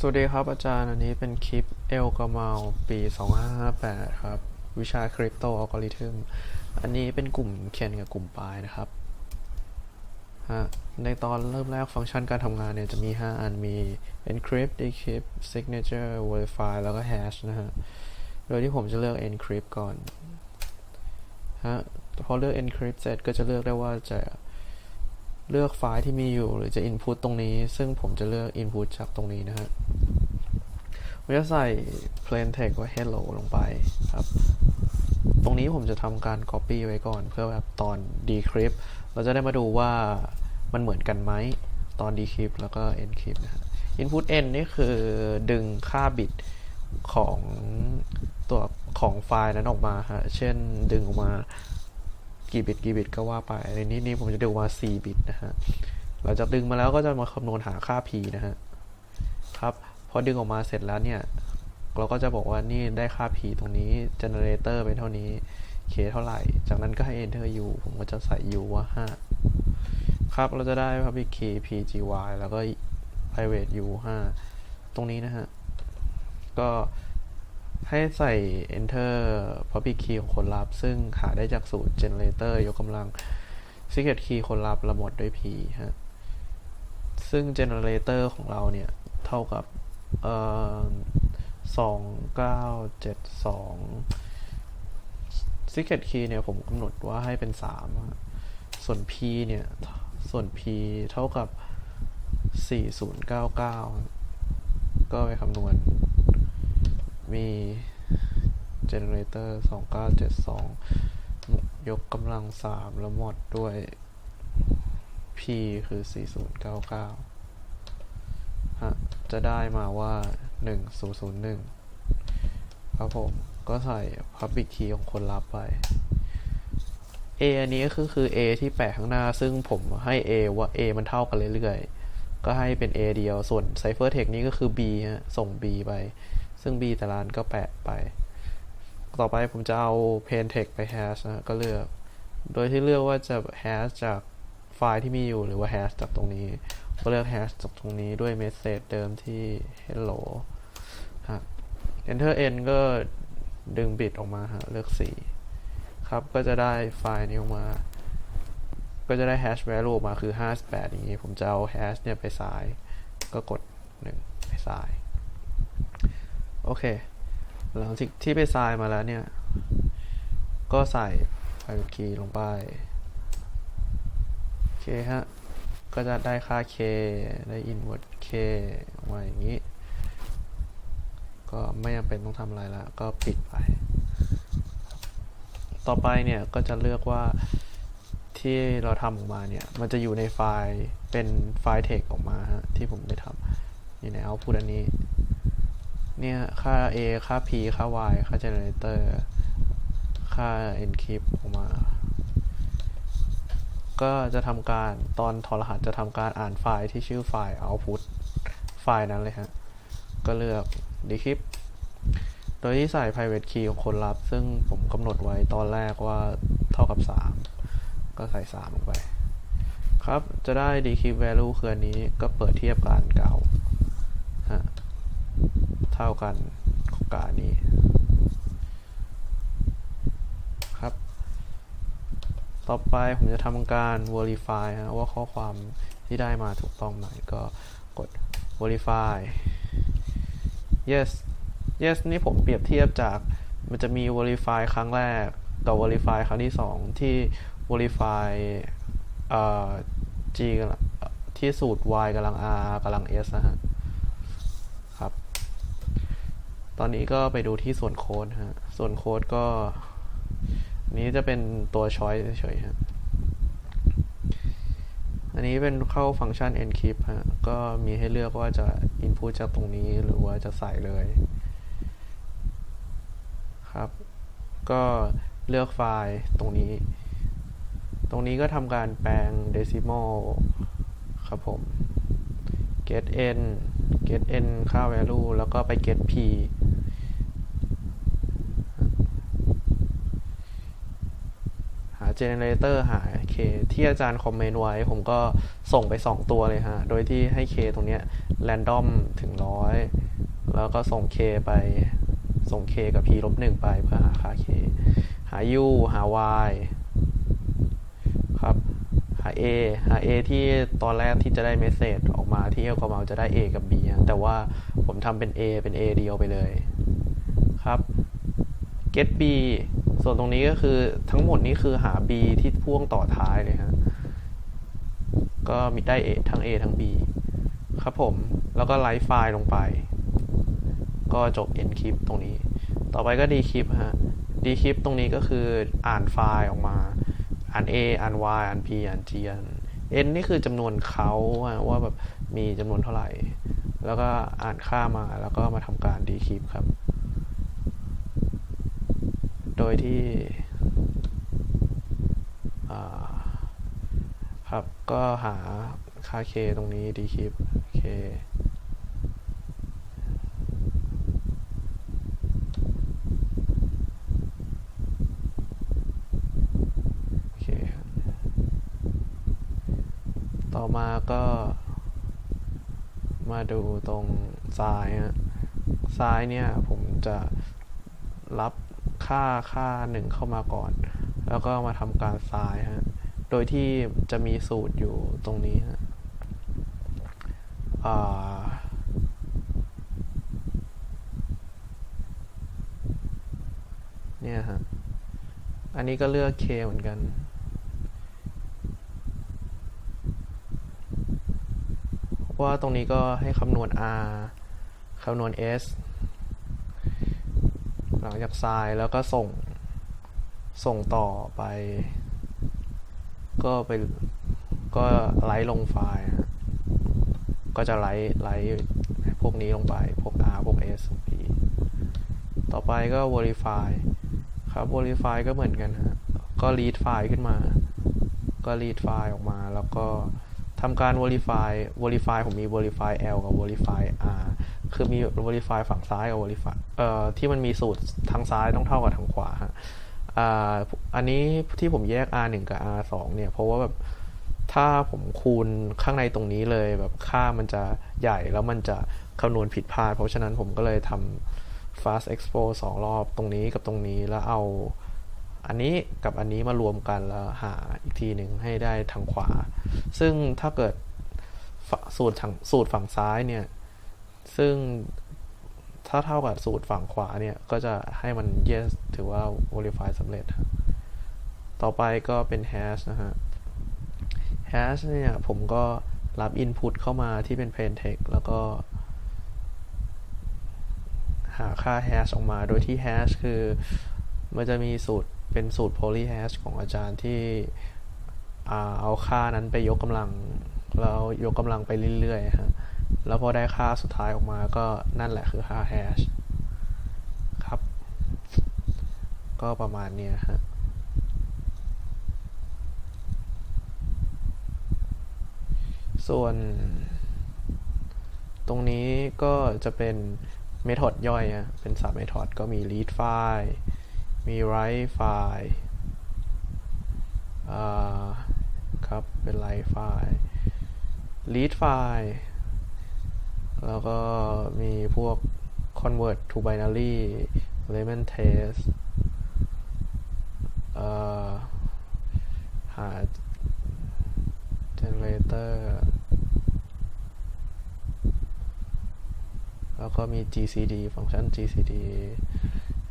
สวัสดีครับอาจารย์อันนี้เป็นคลิปเอลกามาปี 2558 ครับ วิชาคริปโตอัลกอริทึมอันนี้เป็นกลุ่มเขียนกับกลุ่มปลายนะครับฮะในตอนเริ่มแรกฟังก์ชันการทำงานเนี่ย จะมี 5 อันมี encrypt decrypt signature verify แล้วก็ hash นะฮะ โดยที่ผมจะเลือก encrypt ก่อนฮะพอเลือก encrypt เสร็จก็จะเลือกได้ว่าจะ เลือกไฟล์ที่มีอยู่หรือจะ input ตรงนี้ ซึ่งผมจะเลือก input จากตรงนี้นะฮะผมจะใส่ plain text ว่า hello ลงไปครับ ตรงนี้ผมจะทำการ copy ไว้ก่อน เพื่อแบบตอน decrypt เราจะได้มาดูว่ามันเหมือนกันไหมตอน decrypt แล้วก็ encrypt นะฮะ input n นี่คือดึงค่าบิตของตัวของไฟล์นั้นออกมาฮะ เช่นดึงออกมา กี่บิตกี่บิตก็ว่าไปในนี้นี่ผมจะดึงมา4บิตนะฮะเราจะดึงมาแล้วก็จะมาคำนวณหาค่า p นะฮะครับพอดึงออกมาเสร็จแล้วเนี่ย เราก็จะบอกว่านี่ได้ค่า p ตรงนี้ generator เป็นเท่านี้ k เท่าไหร่ จากนั้นก็ให้ enter u ผมก็จะใส่ u ว่า 5 ครับเราจะได้ public key pgy แล้วก็ private u 5ตรงนี้นะฮะก็ ให้ใส่ enter public key ของคนรับซึ่งหาได้จากสูตร generator ยกกำลัง secret key คนรับละหมดด้วย p ฮะ ซึ่ง generator ของเราเนี่ย เท่ากับเอ่อสองเก้าเจ็ดสอง secret key เนี่ย ผมกำหนดว่าให้เป็นสามส่วน p เนี่ย ส่วน p เท่ากับสี่ศูนย์เก้าเก้าก็ไปคำนวณ มี generator สองเก้าเจ็ดสองยกกำลังสามแล้วหมดด้วย p คือสี่ศูนย์เก้าเก้าฮะ จะได้มาว่าหนึ่งศูนย์ศูนย์หนึ่งครับผม ก็ใส่ public key ของคนรับไป A อันนี้ก็คือคือ A ที่แปะข้างหน้า ซึ่งผมให้ A ว่า A มันเท่ากันเรื่อยๆ ก็ให้เป็น A เดียว ส่วน ciphertext นี้ก็คือ B ฮะ ส่ง B ไป ซึ่ง B แต่ละอันก็แปะไป ต่อไปผมจะเอา plain text ไป hash นะก็เลือก โดยที่เลือกว่าจะ hash จากไฟล์ที่มีอยู่หรือว่า hash จากตรงนี้ก็เลือก hash จากตรงนี้ด้วย message เดิมที่ hello ฮะ enter n ก็ดึงบิตออกมาฮะเลือก 4 ครับก็จะได้ไฟล์นี้ออกมา ก็จะได้ hash value ออกมาคือ 58 อย่างนี้ ผมจะเอา hash เนี่ยไปสาย ก็กด 1 ไปสาย โอเค หลังจากที่ไปสายมาแล้วเนี่ย ก็ใส่ private key ลงไป โอเคฮะ ก็จะได้ค่า k ได้ inward k ออกมาอย่างนี้ ก็ไม่จำเป็นต้องทำอะไรละ ก็ปิดไป ต่อไปเนี่ย ก็จะเลือกว่าที่เราทำออกมาเนี่ย มันจะอยู่ในไฟล์เป็นไฟล์ text ออกมาฮะ ที่ผมได้ทำอยู่ใน output อันนี้ เนี่ยค่า a ค่า p ค่า y ค่า generator ค่า encrypt ออกมา ก็จะทำการตอนถอดรหัสจะทำการอ่านไฟล์ที่ชื่อไฟล์ output ไฟล์นั้นเลยฮะ ก็เลือก decrypt โดยที่ใส่ private key ของคนรับ ซึ่งผมกำหนดไว้ตอนแรกว่าเท่ากับ 3 ก็ใส่ 3 ลงไป ครับ จะได้ decrypt value คืออันนี้ก็เปิดเทียบกับอันเก่า เท่ากันของการนี้ครับ ต่อไปผมจะทำการ verify ฮะว่าข้อความที่ได้มาถูกต้องไหมก็กด verify yes yes นี่ผมเปรียบเทียบจากมันจะมี verify ครั้งแรกกับ verify ครั้งที่ 2 ที่ verify เอ่อ g ที่สูตร y กำลัง r กำลัง s นะฮะ ครับ ตอนนี้ก็ไปดูที่ส่วนโค้ดฮะ ส่วนโค้ดก็ นี้จะเป็นตัวช้อยเฉยๆฮะ อันนี้เป็นเข้าฟังก์ชัน encrypt ฮะ ก็มีให้เลือกว่าจะ input จากตรงนี้หรือว่าจะใส่เลย ครับ ก็เลือกไฟล์ตรงนี้ ตรงนี้ก็ทำการแปลง decimal ครับผม get n get n ค่า value แล้วก็ไป get p หา generator หา k ที่อาจารย์คอมเมนต์ไว้ ผมก็ส่งไป 2 ตัวเลยฮะ โดยที่ให้ k ตรงเนี้ย random ถึงร้อยแล้วก็ส่ง k ไปส่ง k กับ p ลบหนึ่งไปเพื่อหาค่า k หา u หา y ครับ หา a หา a ที่ตอนแรกที่จะได้เมสเซจออกมาที่เอลกอมาจะได้ a กับ b แต่ว่าผมทำเป็น a เป็น a เดียวไปเลย ครับ get b ส่วนตรงนี้ก็คือทั้งหมดนี้คือหา b ที่พ่วงต่อท้ายเลยฮะ ก็มีได้ a ทั้ง a ทั้ง b ครับผม แล้วก็ไลฟ์ไฟล์ลงไป ก็จบ encrypt ตรงนี้ ต่อไปก็ decrypt ฮะ decrypt ตรงนี้ก็คืออ่านไฟล์ออกมา อ่าน a อ่าน y อ่าน p อ่าน g อ่าน n นี่คือจำนวนเขาว่าแบบมีจำนวนเท่าไหร่ แล้วก็อ่านค่ามาแล้วก็มาทำการ decrypt ครับ โดยที่ครับก็หาค่า k ตรงนี้ decrypt k ต่อมาก็มาดูตรงซ้ายฮะซ้ายเนี่ยผมจะรับ ค่าค่าหนึ่งเข้ามาก่อน แล้วก็มาทำการซายฮะ โดยที่จะมีสูตรอยู่ตรงนี้ฮะเนี่ยฮะ อันนี้ก็เลือก K เหมือนกัน ว่าตรงนี้ก็ให้คำนวณ R คำนวณ S หลังจากทรายแล้วก็ส่งส่งต่อไป ก็ไปก็ไลฟ์ลงไฟล์ก็จะไลฟ์ไลฟ์พวกนี้ลงไป พวก R พวก S พวก P ต่อไปก็ verify ครับ verify ก็เหมือนกันฮะก็ read ไฟล์ขึ้นมา ก็ read ไฟล์ออกมา แล้วก็ทำการ verify verify ผมมี verify L กับ verify R คือมี verify ฝั่งซ้ายกับ verify เอ่อที่มันมีสูตรทางซ้ายต้องเท่ากับทางขวาฮะอ่าอันนี้ที่ผมแยก R 1กับ R 2เนี่ย เพราะว่าแบบถ้าผมคูณข้างในตรงนี้เลยแบบค่ามันจะใหญ่แล้วมันจะคำนวณผิดพลาด เพราะฉะนั้นผมก็เลยทำ fast expo สองรอบตรงนี้กับตรงนี้แล้วเอาอันนี้กับอันนี้มารวมกันแล้วหาอีกทีหนึ่งให้ได้ทางขวา ซึ่งถ้าเกิดสูตรทางสูตรฝั่งซ้ายเนี่ย ซึ่งถ้าเท่ากับสูตรฝั่งขวาเนี่ย ก็จะให้มัน yes ถือว่า verify สำเร็จ ต่อไปก็เป็น hash นะฮะ hash เนี่ย ผมก็รับ input เข้ามาที่เป็น plain text แล้วก็ หาค่า hash ออกมา โดยที่ hash คือมันจะมีสูตรเป็นสูตร poly hash ของอาจารย์ที่อเอาค่านั้นไปยกกำลัง แล้วยกกำลังไปเรื่อยๆฮะ แล้วพอได้ค่าสุดท้ายออกมาก็นั่นแหละคือค่า hash ครับ ก็ประมาณนี้ฮะส่วน ตรงนี้ก็จะเป็นเมธอดย่อยอะเป็นสามเมธอดก็มี read file มี write file อ่าครับ เป็น write file read file แล้วก็มีพวก convert to binary element test หา generator แล้วก็มี GCD ฟังก์ชัน GCD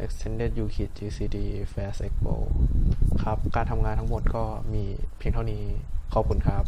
extended u k i t GCD fast expo ครับ การทำงานทั้งหมดก็มีเพียงเท่านี้ ขอบคุณครับ